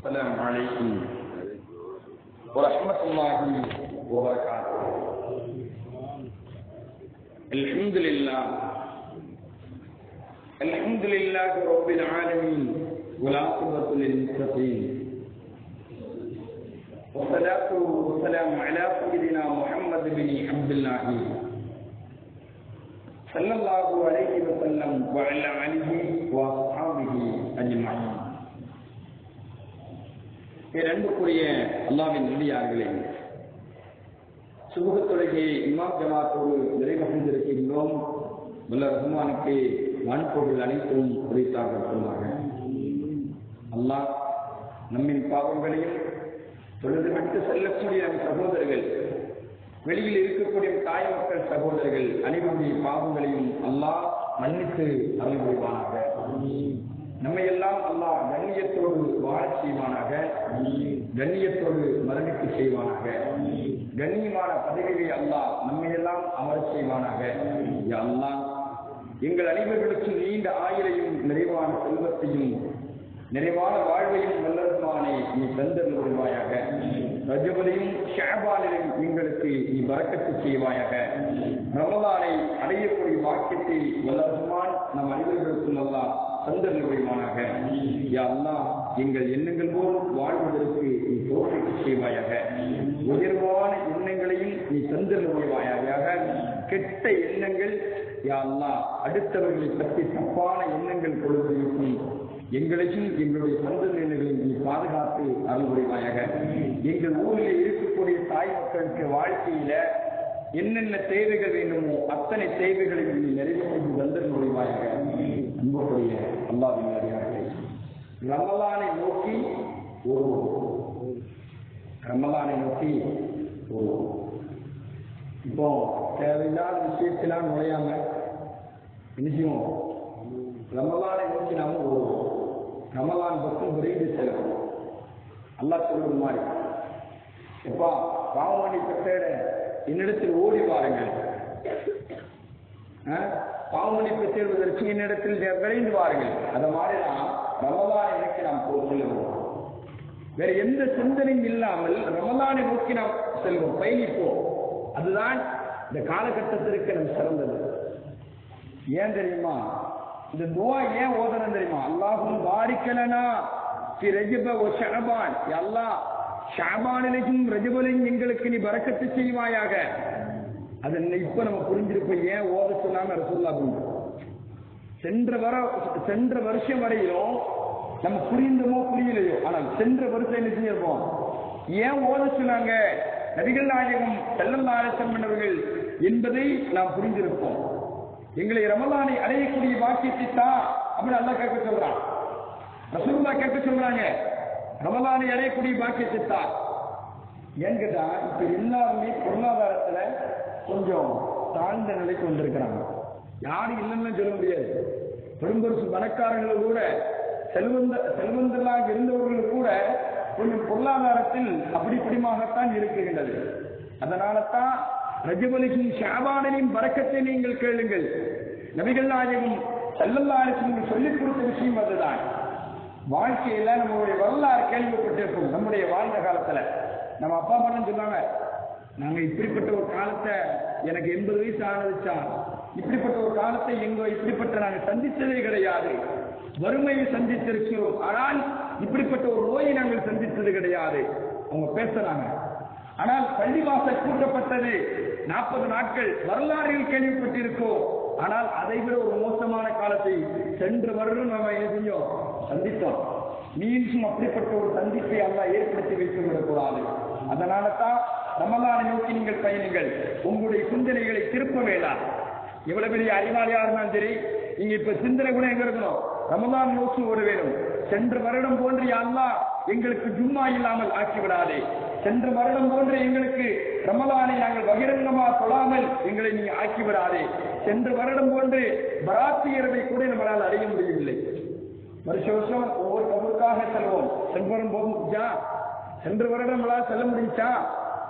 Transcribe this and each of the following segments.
السلام عليكم. ورحمة الله وبركاته. الحمد لله. الحمد لله رب العالمين والعاقبة للمتقين. والصلاة والسلام على سيدنا محمد بن عبد الله. صلى الله عليه وسلم وعلى آله وأصحابه இரண்டுக்குரிய அல்லாவின் நல்லியார்களே சுபுக தொழுகையை இமாம் ஜமாத்தோடு நிறைவடைந்திருக்கின்றோம். வல்ல ரஹ்மானுக்கு வான்பொருள் அனைத்தும் குறித்தாக சொன்னாங்க அல்லாஹ் நம்மின் பாவங்களையும் தொழுது விட்டு செல்லக்கூடிய நம் சகோதரர்கள் வெளியில் இருக்கக்கூடிய தாய் மக்கள் சகோதரர்கள் அனைவருடைய பாவங்களையும் அல்லாஹ் மன்னித்து அருள் புரிவானாக. நம்மை எல்லாம் அல்லாஹ் கண்ணியத்தோடு வாழச் செய்வானாக. கண்ணியத்தோடு மரணிப்பு செய்வானாக. கண்ணியமான பதவியை அல்லாஹ் நம்மை எல்லாம் அமரச் செய்வானாக. அல்லாஹ் எங்கள் அனைவர்களுக்கும் நீண்ட ஆயுளையும் நிறைவான செல்வத்தையும் நிறைவான வாழ்வையும் வல்லரசுமானே நீ தந்தது வருவாயாக ரஜபலையும் ஷாபாலையும் எங்களுக்கு நீ வரக்கத்து செய்வாயாக. ரமலானை அடையக்கூடிய வாக்கியத்தை வல்லரசுமான் நம் அனைவர்களுக்கும் அல்லாஹ் தந்தல் வருவானாக யா அல்லாஹ் எங்கள் எண்ணங்கள் போல் வாழ்வதற்கு நீ தோற்பிக்க செய்வாயாக. உயர்வான எண்ணங்களையும் நீ தந்தல் வருவாயாக கெட்ட எண்ணங்கள் யா அல்லாஹ் அடுத்தவர்களை பற்றி தப்பான எண்ணங்கள் கொள்வதற்கும் எங்களையும் எங்களுடைய சந்ததியினர்களையும் நீ பாதுகாத்து அருள்புரிவாயாக. எங்கள் ஊரில் இருக்கக்கூடிய தாய் மக்களுக்கு வாழ்க்கையில என்னென்ன தேவைகள் வேண்டுமோ அத்தனை தேவைகளையும் நீ நிறைவு செய்து தந்தல் முடிவாயாக அன்புக்குரிய அல்லாவின் அடியார்களே ரமலானை நோக்கி ஒரு ரமலானை நோக்கி ஒரு இப்போ தேவையில்லாத விஷயத்திலாம் நுழையாம என்ன ரமலானை நோக்கி நாம ஒரு ரமலான் பக்கம் விரைந்து செல்லும் அல்லாஹ் சொல்வது மாதிரி. எப்பா பாவமணி பெற்ற என்னிடத்தில் ஓடி வாருங்கள் பாவமளிப்பு சேர்வதற்கு என்னிடத்தில் விரைந்து வாருங்கள். அந்த மாதிரி தான் ரமலானை நோக்கி நாம் செல்லுவோம் வேற எந்த சிந்தனையும் இல்லாமல் ரமலானை நோக்கி நாம் செல்வோம். பயணிப்போம். அதுதான் இந்த காலகட்டத்திற்கு நம் சிறந்தது. ஏன் தெரியுமா? இந்த துவா ஏன் ஓதனம் தெரியுமா? அல்லாஹும் பாரிக்கலனா ஃபி ரஜப ஷரபான் எல்லா அல்லாஹ் ஷஅபானிலையும் ரஜபலையும் எங்களுக்கு நீ பறக்கத்து செய்வாயாக. அது இப்ப நம்ம புரிஞ்சிருப்போம் ஏன் ஓத சொன்னாங்க ரசூல்லா புரிஞ்சு சென்ற வர சென்ற வருஷம் வரையிலும் நம்ம புரிந்தமோ புரியலையோ? ஆனால் சென்ற வருஷம் என்ன செஞ்சிருப்போம்? ஏன் ஓத சொன்னாங்க? நபிகள் நாயகம் செல்லல்லா பண்ணவர்கள் என்பதை நாம் புரிந்திருப்போம். எங்களை ரமலானை அடையக்கூடிய வாக்கியத்தை தான் அப்படின்னு அல்லா கேட்க சொல்றான். ரசூல்லா கேட்க சொல்றாங்க ரமலானை அடையக்கூடிய பாக்கியத்தை தான். ஏன்னு கேட்டா இப்ப எல்லாருமே பொருளாதாரத்துல கொஞ்சம் தாழ்ந்த நிலைக்கு வந்திருக்கிறாங்க. யாரும் இல்லைன்னு சொல்ல முடியாது. பெரும்பரிசு பணக்காரர்கள் கூட செல்வந்த செல்வந்தர்களாக இருந்தவர்கள் கூட கொஞ்சம் பொருளாதாரத்தில் அப்படி இப்படிமாகத்தான் இருக்கின்றது. அதனால தான் ரஜபலிக்கும் ஷாபானின் பறக்கத்தை நீங்கள் கேளுங்கள். நபிகள் நாயகம் செல்லல்லாருக்கு சொல்லிக் கொடுத்த விஷயம் அதுதான். வாழ்க்கையில நம்மளுடைய வரலாறு கேள்விப்பட்டிருப்போம். நம்முடைய வாழ்ந்த காலத்துல. நம்ம அப்பா அம்மா சொன்னாங்க நாங்க இப்படிப்பட்ட ஒரு காலத்தை எனக்கு எண்பது வயசு ஆனதுச்சா இப்படிப்பட்ட ஒரு காலத்தை எங்க இப்படிப்பட்ட நாங்க சந்தித்ததே கிடையாது. வறுமையை சந்தித்திருக்கிறோம். ஆனால் இப்படிப்பட்ட ஒரு நோயை நாங்கள் சந்தித்தது கிடையாது. அவங்க பேசுறாங்க. ஆனால் பள்ளிவாசல் கூட்டப்பட்டது. நாற்பது நாட்கள் வரலாறுகள் கேள்விப்பட்டிருக்கோம். ஆனால் அதை விட ஒரு மோசமான காலத்தை சென்று வருடம் நம்ம எதையும் சந்தித்தோம். மீண்டும் அப்படிப்பட்ட ஒரு சந்திப்பை அல்ல ஏற்படுத்தி வைத்து விடக்கூடாது அதனால தான் ரமலானை நோக்கி நீங்கள் பயணிங்கள். உங்களுடைய சிந்தனைகளை திருப்ப வேண்டாம். எவ்வளவு பெரிய அறிவாளியா இருந்தாலும் சரி நீங்க இப்ப சிந்தனை கூட எங்க இருக்கணும்? ரமலான் நோக்கி ஓட வேணும் சென்ற வருடம் போன்று அல்லா எங்களுக்கு ஜும்மா இல்லாமல் ஆக்கிவிடாதே. சென்ற வருடம் போன்று எங்களுக்கு ரமலானை நாங்கள் பகிரங்கமா சொல்லாமல் எங்களை நீங்க ஆக்கிவிடாதே. சென்ற வருடம் போன்று பராத்தி இரவை கூட நம்மளால் அடைய முடியவில்லை. வருஷ வருஷம் ஒவ்வொரு கபருக்காக செல்வோம். சென்ற செல்வரும் போகுச்சா சென்ற வருடம் நம்மளால் செல்ல முடிஞ்சா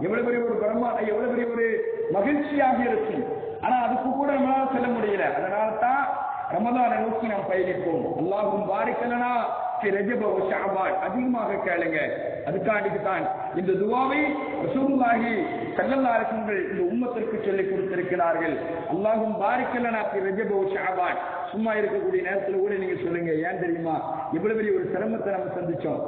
எவ்வளவு பெரிய ஒரு பிரம்மா எவ்வளவு பெரிய ஒரு மகிழ்ச்சியாக இருக்கும். ஆனா அதுக்கு கூட நம்மளால செல்ல முடியல. அதனால தான் ரமதானை நோக்கி நாம் பயணிப்போம். அல்லாஹும் பாரிக்கலனா ரஜப ஷாபான். அதிகமாக கேளுங்க. அதுக்காண்டிக்கு தான் இந்த துவாவை ரசூலுல்லாஹி ஸல்லல்லாஹு அரசுகள் இந்த உம்மத்திற்கு சொல்லிக் கொடுத்திருக்கிறார்கள். அல்லாஹும் பாரிக்கலனா ஃபி ரஜப ஷாபான். சும்மா இருக்கக்கூடிய நேரத்தில் கூட நீங்க சொல்லுங்க ஏன் தெரியுமா? இவ்வளவு பெரிய ஒரு சிரமத்தை நம்ம சந்திச்சோம்.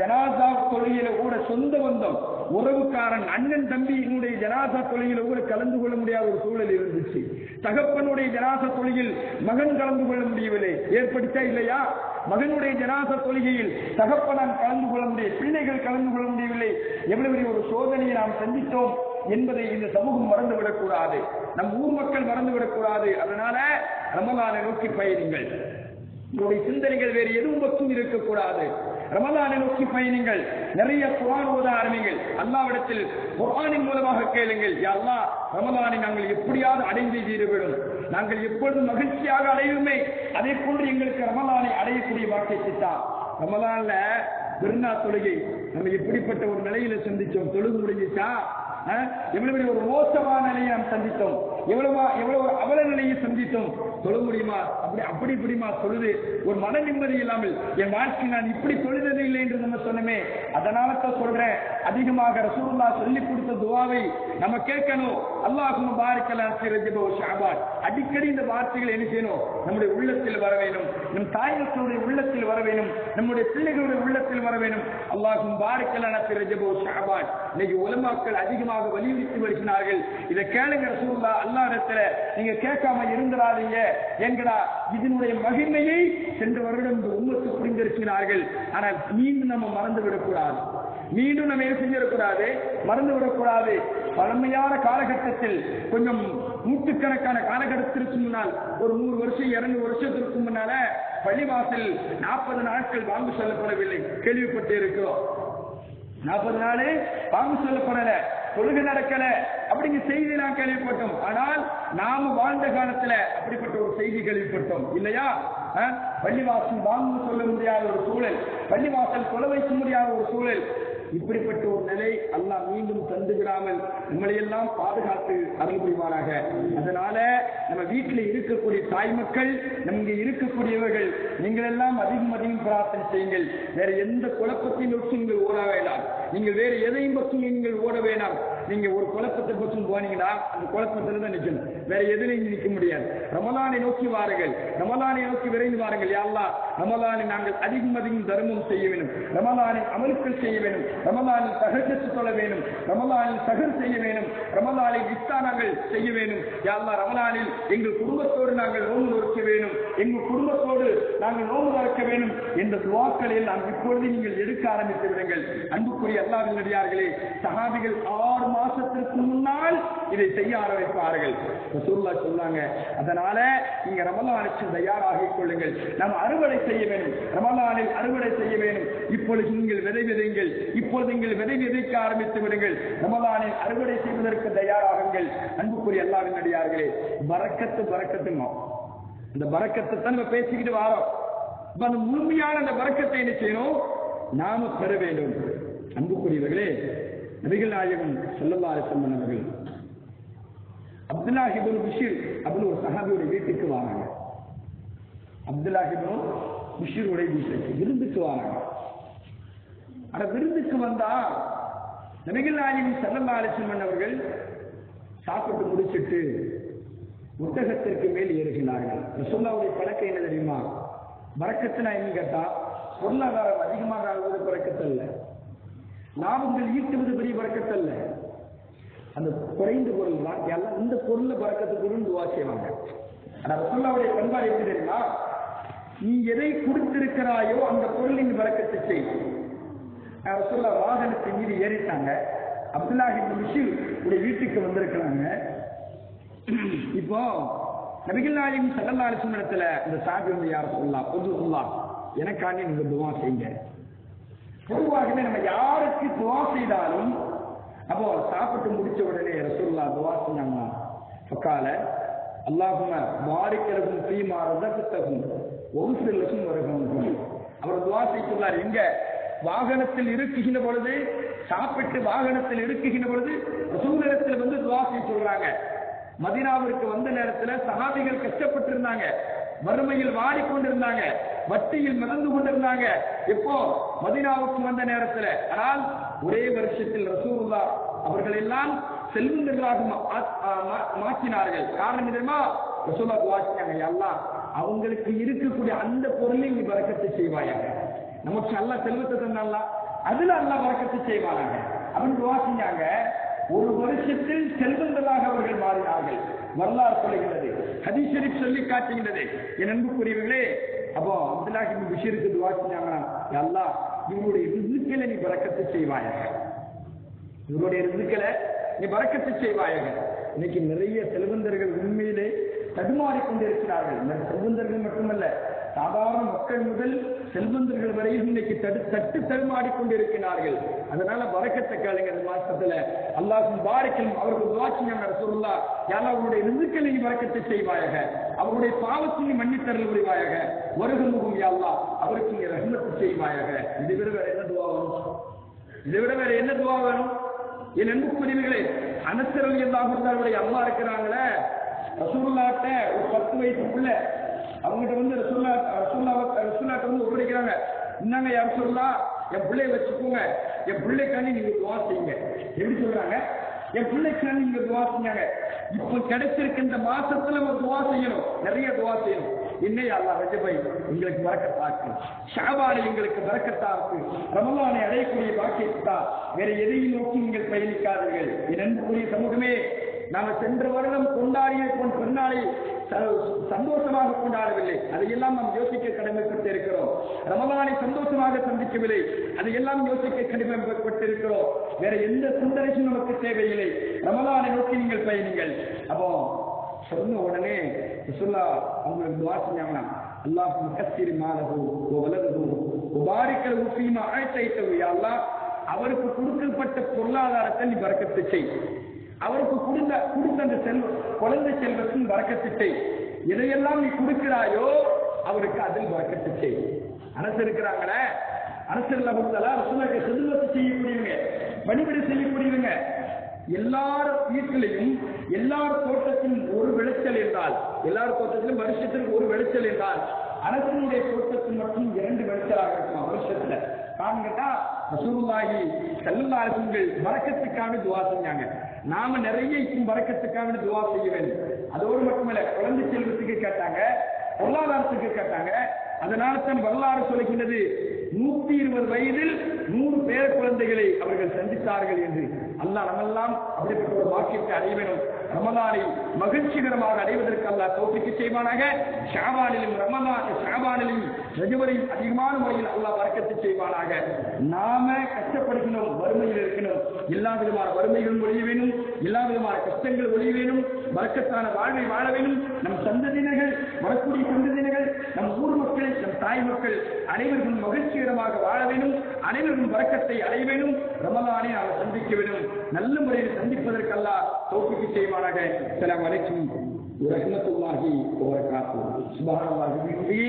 ஜனாதா அஹ், கூட சொந்த பந்தம். உறவுக்காரன் அண்ணன் தம்பி என்னுடைய ஜனாசா தொழிலில் கூட கலந்து கொள்ள முடியாத ஒரு சூழல் இருந்துச்சு. தகப்பனுடைய ஜனாச தொழுகையில் மகன் கலந்து கொள்ள முடியவில்லை. ஏற்படுத்தா இல்லையா? மகனுடைய ஜனாச தொழுகையில் தகப்பனான் கலந்து கொள்ள முடிய பிள்ளைகள் கலந்து கொள்ள முடியவில்லை. எவ்வளவு பெரிய ஒரு சோதனையை நாம் சந்தித்தோம் என்பதை இந்த சமூகம் மறந்துவிடக் கூடாது நம் ஊர் மக்கள் மறந்துவிடக் கூடாது அதனால ரமலானை நோக்கி பயணிங்கள். உங்களுடைய சிந்தனைகள் வேறு எதுவும் ஒத்தும் இருக்கக்கூடாது. ரமலானை நோக்கி பயணிங்கள். நிறைய குரான் ஓத ஆரம்பிங்கள். அல்லாவிடத்தில் குரானின் மூலமாக கேளுங்கள். அல்லா ரமதானை நாங்கள் எப்படியாவது அடைந்து தீருவிடும். நாங்கள் எப்பொழுதும் மகிழ்ச்சியாக அடையுமே. அதே போன்று எங்களுக்கு ரமதானை அடையக்கூடிய வாக்கியத்தை சித்தா. ரமதான்ல பெருநா தொழுகை. நம்ம எப்படிப்பட்ட ஒரு நிலையில சந்திச்சோம் தொழுகு முடிஞ்சிச்சா? எவ்வளவு ஒரு மோசமான நிலையை நாம் சந்தித்தோம்? எவ்வளவு எவ்வளவு ஒரு அவல நிலையை சந்தித்தோம்? தொழ முடியுமா? அப்படி அப்படி இப்படிமா தொழுது ஒரு மன நிம்மதி இல்லாமல் என் வாழ்க்கை நான் இப்படி தொழுதது இல்லை என்று நம்ம சொன்னமே அதனால தான் சொல்றேன். அதிகமாக ரசூல்லா சொல்லி கொடுத்த துவாவை நம்ம கேட்கணும். அல்லாஹும் பாரிக்கலாம் அடிக்கடி இந்த வார்த்தைகள் என்ன செய்யணும்? நம்முடைய உள்ளத்தில் வர வேண்டும். நம் தாய் மக்களுடைய உள்ளத்தில் வர வேண்டும். நம்முடைய பிள்ளைகளுடைய உள்ளத்தில் வர வேண்டும். அல்லாஹும் பாரிக்கலாம் ரஜபோ ஷாபான். இன்னைக்கு உலமாக்கள் அதிகமாக வலியுறுத்தி வருகிறார்கள். இதை கேளுங்க ரசூலுல்லா அல்லாஹ் இடத்துல நீங்க கேட்காம இருந்துடாதீங்க என்கிறா இதனுடைய மகிமையை சென்ற வருடம் இந்த உம்மத்து புரிந்திருக்கிறார்கள். ஆனால் மீண்டும் நம்ம மறந்து விடக்கூடாது மீண்டும் நம்ம என்ன செஞ்சிடக்கூடாது? மறந்து விடக்கூடாது பழமையான காலகட்டத்தில் கொஞ்சம் நூற்றுக்கணக்கான காலகட்டத்திற்கு முன்னால் ஒரு நூறு வருஷம் இரண்டு வருஷத்திற்கு முன்னால பள்ளிவாசல் நாற்பது நாட்கள் வாங்கு சொல்லப்படவில்லை. கேள்விப்பட்டு இருக்கிறோம் நாற்பது நாள் வாங்கு சொல்லப்படல தொழுகை நடக்கல அப்படிங்க செய்தி நான் கேள்விப்பட்டோம். ஆனால் நாம வாழ்ந்த காலத்துல அப்படிப்பட்ட ஒரு செய்தி கேள்விப்பட்டோம். இல்லையா? பள்ளிவாசல் வாங்க சொல்ல முடியாத ஒரு சூழல். பள்ளிவாசல் கொலை வைக்க முடியாத ஒரு சூழல். இப்படிப்பட்ட ஒரு நிலை அல்லாஹ் மீண்டும் தந்து விடாமல் உங்களையெல்லாம் எல்லாம் பாதுகாத்து அருள் புரிவாராக அதனால நம்ம வீட்டில் இருக்கக்கூடிய தாய் மக்கள் நமக்கு இருக்கக்கூடியவர்கள் நீங்கள் எல்லாம் அதிகம் அதிகம் பிரார்த்தனை செய்யுங்கள். வேற எந்த குழப்பத்தையும் நீங்கள் ஓட வேண்டாம். நீங்கள் வேறு எதையும் பற்றி நீங்கள் ஓட வேண்டாம். நீங்க ஒரு குழப்பத்தை பற்றி போனீங்கன்னா அந்த குழப்பத்துல தான் நிற்கணும் வேற எதுலையும் நிற்க முடியாது. ரமலானை நோக்கி வாருங்கள். ரமலானை நோக்கி விரைந்து வாருங்கள் யாழ்லா ரமலானை நாங்கள் அதிகம் அதிகம் தர்மம் செய்ய வேண்டும். ரமலானை அமலுக்கள் செய்ய வேண்டும். ரமலானில் தகஜத்து சொல்ல வேண்டும். ரமலானில் சகர் செய்ய வேண்டும். ரமலானில் விஸ்தானங்கள் நாங்கள் செய்ய வேண்டும். யாழ்லா ரமலானில் எங்கள் குடும்பத்தோடு நாங்கள் நோன்பு நோக்க வேண்டும். எங்கள் குடும்பத்தோடு நாங்கள் நோன்பு நடக்க வேண்டும் என்ற துவாக்களை எல்லாம் இப்பொழுது நீங்கள் எடுக்க ஆரம்பித்து விடுங்கள். அன்புக்குரிய அல்லாவின் நடிகார்களே சகாபிகள் ஆறு மாசத்திற்கு முன்னால் இதை செய்ய ஆரம்பிப்பார்கள். ரசூலுல்லா சொன்னாங்க அதனால நீங்க ரமலானுக்கு தயாராகிக் கொள்ளுங்கள். நாம் அறுவடை செய்ய வேண்டும். ரமலானில் அறுவடை செய்ய வேண்டும். இப்பொழுது நீங்கள் விதை விதைங்கள் இப்பொழுது நீங்கள் விதை விதைக்க ஆரம்பித்து விடுங்கள். ரமலானில் அறுவடை செய்வதற்கு தயாராகுங்கள். அன்புக்குரிய எல்லாரும் நடிகார்களே பறக்கத்து பறக்கத்துங்க இந்த பறக்கத்தை தான் நம்ம பேசிக்கிட்டு வாரோம். இப்ப அந்த முழுமையான அந்த பறக்கத்தை என்ன செய்யணும்? நாம பெற வேண்டும். அன்புக்குரியவர்களே நபிகள் நாயகம் ஸல்லல்லாஹு அலைஹி அவர்கள் அப்துல்லா இப்னு பிஷீர் அப்படின்னு ஒரு சஹாபியோட வீட்டுக்கு வராங்க. அப்துல்லா இப்னு பிஷீருடைய வீட்டுக்கு விருந்துக்கு வராங்க. ஆனா விருந்துக்கு வந்தா நபிகள் நாயகம் ஸல்லல்லாஹு அலைஹி அவர்கள் சாப்பிட்டு முடிச்சிட்டு புத்தகத்திற்கு மேல் ஏறுகிறார்கள். ரசோல்லாவுடைய பழக்கம் என்ன தெரியுமா? வரக்கத்துனா என்ன கேட்டா பொருளாதாரம் அதிகமாக ஆகுவது இல்லை லாபங்கள் ஈட்டுவது பெரிய பறக்கத்தல்ல அந்த குறைந்த பொருள் தான். எல்லாம் இந்த பொருளை பறக்கத்துக்கு துவா செய்வாங்க ஆனா ரசூல்லாவுடைய பண்பாடு எப்படி தெரியுமா? நீ எதை கொடுத்திருக்கிறாயோ அந்த பொருளின் பறக்கத்தை செய். ரசூல்லா வாகனத்தை மீது ஏறிட்டாங்க. அப்துல்லாஹி விஷயம் உடைய வீட்டுக்கு வந்திருக்கிறாங்க. இப்போ நபிகள் நாயகம் சல்லல்லா அலிஸ்மனத்துல இந்த சாபி வந்து யார் சொல்லலாம் பொது சொல்லலாம் எனக்காண்டி நீங்க துவா செய்யுங்க. பொதுவாகவே நம்ம யாருக்கு துவா செய்தாலும் அப்போ சாப்பிட்டு முடிச்ச உடனே ரசூல்லா துவா செஞ்சாங்க பக்கால அல்லாஹும பாரிக்கலகும் தீமா ரதகத்தகும் ஒரு சிலக்கும் வருகும் அவர் துவா செய்துள்ளார் எங்க? வாகனத்தில் இருக்குகின்ற பொழுது சாப்பிட்டு வாகனத்தில் இருக்குகின்ற பொழுது சூழ்நிலத்தில் வந்து துவா செய்ய சொல்றாங்க. மதினாவிற்கு வந்த நேரத்துல சகாதிகள் கஷ்டப்பட்டு இருந்தாங்க வறுமையில் வாடிக்கொண்டிருந்தாங்க. வட்டியில் மிதந்து கொண்டிருந்தாங்க. இப்போ மதினாவுக்கு வந்த நேரத்தில். ஆனால் ஒரே வருஷத்தில் ரசூலுல்லா அவர்கள் எல்லாம் செல்வந்தர்களாக மா- மாற்றினார்கள். காரணம் தெரியுமா ரசூலா வாசினாங்க எல்லாம் அவங்களுக்கு இருக்கக்கூடிய அந்த பொருளை நீ வரக்கத்து செய்வாயாக. நமக்கு நல்லா செல்வத்தை தந்தால அதுல அல்லா வரக்கத்து செய்வாங்க அப்படின்னு துவா ஒரு வருஷத்தில் செல்வந்தர்களாக அவர்கள் மாறினார்கள். வரலாறு சொல்லுகிறது. ஹதீஸ் சொல்லி காட்டுகின்றது. என் அன்புக்குரியவர்களே அப்போ அப்துல்லாஹ் இப்னு பிஷருக்கு துவா செஞ்சாங்கன்னா "யா இவருடைய ரிசுக்களை நீ பறக்கத்து செய்வாயாக. இவருடைய ரிசுக்களை நீ பறக்கத்து செய்வாயாக. இன்னைக்கு நிறைய செல்வந்தர்கள் உண்மையிலே தடுமாறிக் கொண்டிருக்கிறார்கள் செல்வந்தர்கள் மட்டுமல்ல சாதாரண மக்கள் முதல் செல்வந்தர்கள் வரையும் இன்னைக்கு தடு தட்டு தடுமாடி கொண்டிருக்கிறார்கள் அதனால வரக்கத்தை கேளுங்க இந்த மாசத்துல. அல்லாஹ் பாரிக்கல் அவருக்கு துவாச்சிங்க சொல்லா யாரா அவருடைய ரிசுக்களை வரக்கத்தை செய்வாயாக. அவருடைய பாவத்தையும் மன்னித்தரல் மன்னித்தரல் புரிவாயாக வருகமுகம் யாழ்லா அவருக்கு நீ ரஹ்மத்து செய்வாயாக. இது விட வேற என்ன துவா வரும் இதை விட வேற என்ன துவா வேணும்? என் அன்புக்குரியவர்களே அனசரல் அவருடைய அம்மா இருக்கிறாங்களே. ரசூல்லாட்ட ஒரு பத்து வயசுக்குள்ள அவங்ககிட்ட வந்து ரசூல்லா ரசூல்லா ரசூல்லாட்ட வந்து ஒப்படைக்கிறாங்க. இன்னாங்க யார் சொல்லா என் பிள்ளைய வச்சுக்கோங்க. என் பிள்ளைக்காண்டி நீங்க துவா செய்யுங்க. எப்படி சொல்றாங்க? என் பிள்ளைக்காண்டி நீங்க துவா செஞ்சாங்க. இப்ப கிடைச்சிருக்க இந்த மாசத்துல அவன் துவா செய்யணும். நிறைய துவா செய்யணும். இன்னே அல்லா ரஜபை உங்களுக்கு வரக்கத்தாக்கு ஷாபானை எங்களுக்கு வரக்கத்தாக்கு ரமலானை அடையக்கூடிய பாக்கியத்தா வேற எதையும் நோக்கி நீங்கள் பயணிக்காதீர்கள். என் அன்புக்குரிய சமூகமே நாம சென்ற வருடம் கொண்டாடிய பொன் ச- சந்தோஷமாக கொண்டாடவில்லை. அதையெல்லாம் நாம் யோசிக்க கடமைப்பட்டு இருக்கிறோம் ரமலானை சந்தோஷமாக சந்திக்கவில்லை. அதையெல்லாம் யோசிக்க கடமைப்பட்டிருக்கிறோம். வேற எந்த சிந்தனைக்கும் நமக்கு தேவையில்லை. ரமலானை நோக்கி நீங்கள் பயணிங்கள். அப்போ சொன்ன உடனே சுல்லா அவங்களுக்கு துவா செஞ்சாங்கன்னா அல்லாஹ் முகத்திரி மாலகு வலது உபாரிக்கல் உப்பீமா அழைத்தைத்தவு அல்லாஹ் அவருக்கு கொடுக்கப்பட்ட பொருளாதாரத்தை நீ பறக்கத்து செய். அவருக்கு கொடுத்த கொடுத்த அந்த செல்வம் குழந்தை செல்வத்தின் வரக்கத்து செய். எதையெல்லாம் நீ கொடுக்கிறாயோ அவருக்கு அதில் வரக்கத்து செய். அரசு இருக்கிறாங்களே? அரசர்ல லபுத்தலா அரசுக்கு செல்வத்தை செய்யக்கூடியவங்க வழிபடி செய்யக்கூடியவங்க. எல்லார் வீட்டிலையும் எல்லார் தோட்டத்திலும் ஒரு விளைச்சல் என்றால் எல்லார் தோட்டத்திலும் வருஷத்திற்கு ஒரு விளைச்சல் என்றால் அரசனுடைய தோட்டத்தில் மட்டும் இரண்டு விளைச்சலாக இருக்கும் வருஷத்துல. காரணம் கேட்டா ரசூலுல்லாஹி ஸல்லல்லாஹு அலைஹி வரக்கத்துக்காக துவா செஞ்சாங்க. நாம நிறைய இப்போ வரக்கத்துக்காக துவா செய்ய வேண்டும் அதோடு மட்டுமல்ல குழந்தை செல்வத்துக்கு கேட்டாங்க பொருளாதாரத்துக்கு கேட்டாங்க. அதனால தான் வரலாறு சொல்லுகின்றது நூத்தி இருபது வயதில் நூறு பேர குழந்தைகளை அவர்கள் சந்தித்தார்கள் என்று. அல்லாஹ் நம்மெல்லாம் அப்படிப்பட்ட ஒரு வாக்கியத்தை அடைய வேண்டும். ரமலானை மகிழ்ச்சிகரமாக அடைவதற்கு அல்லா தோப்பிக்கு செய்வானாக. ஷாபானிலும் ரமலான் ஷாபானிலும் ரஜவரையும் அதிகமான முறையில் அல்லாஹ் வரக்கத்து செய்வானாக. நாம கஷ்டப்படுகிறோம் வறுமையில் இருக்கணும். எல்லா விதமான வறுமைகளும் ஒழிய வேணும் எல்லா விதமான கஷ்டங்கள் ஒழிய வேணும். வழக்கத்தான வாழ்வை வாழ வேணும். நம் சந்ததியினர்கள் வரக்கூடிய சந்ததியினர்கள் நம் ஊர் மக்கள் நம் தாய் மக்கள் அனைவரும் மகிழ்ச்சிகரமாக வாழ வேண்டும். அனைவரும் வரக்கத்தை அடைய வேண்டும். ரமலானை அவர் சந்திக்க வேண்டும். நல்ல முறையில் சந்திப்பதற்கெல்லாம் தோப்பிக்கு செய்வானாக. சில வரைக்கும் ரஹ்மத்துல்லாஹி வரகாத்து சுபஹானல்லாஹி